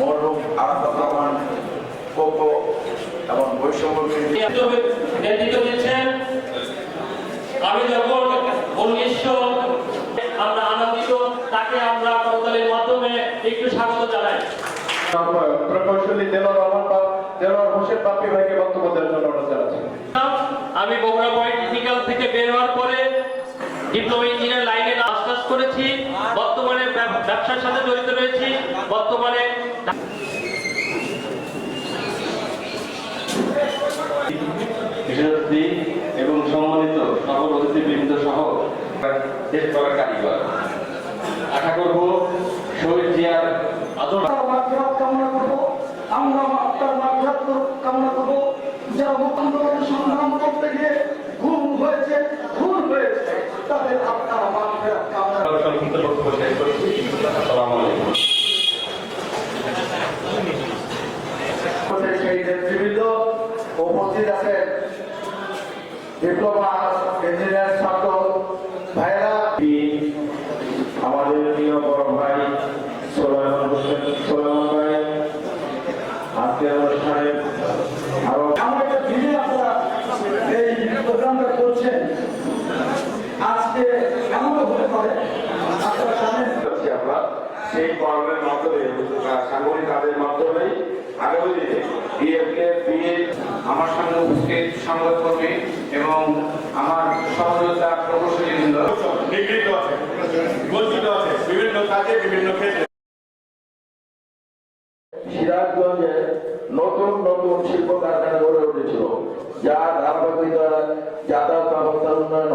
মরহুম আরাফাত রহমান কোকো এবং বৈষম্য নেতৃত্ব দিচ্ছেন। আমি যখন উনিশশো আমরা আনন্দিত তাকে আমরা করতালির মাধ্যমে একটু স্বাগত জানাই। প্রকৌশলী দেলোয়ার রহমান বা দেলোয়ার হোসেন বাপ্পি ভাইকে বক্তব্য দেওয়ার জন্য অনুরোধ জানাচ্ছি আমি বগুড়া পলিটেকনিক্যাল থেকে বের হওয়ার পরে ডিপ্লোমা ইঞ্জিনিয়ার লাইনে করেছি বর্তমানে ব্যবসার সাথে জড়িত রয়েছি বর্তমানে এবং সম্মানিত সকল অতিথিবৃন্দ সহ দেশ করার কারিগর। আশা করব শহীদ জিয়ার আদর কামনা করব আমরা কামনা করব যারা উপস্থিত আছেন ডিপ্লোমা ইঞ্জিনিয়ার ছাত্র। ভাইরা আমাদের প্রিয় বড় ভাই সোলাইমান হোসেন সোলাইমান ভাই, আজকের অনুষ্ঠানে আরও আজকে আমরা সেই কর্মের মাধ্যমে সাংগঠনিক কাজের মাধ্যমে আমার সঙ্গে উপস্থিত সংবাদকর্মী এবং আমার সহযোগিতা প্রকৌশলীবৃন্দ নিগৃহীত আছে আছে বিভিন্ন কাজে বিভিন্ন ক্ষেত্রে। সিরাজগঞ্জে নতুন নতুন শিল্প কারখানা গড়ে উঠেছিল যার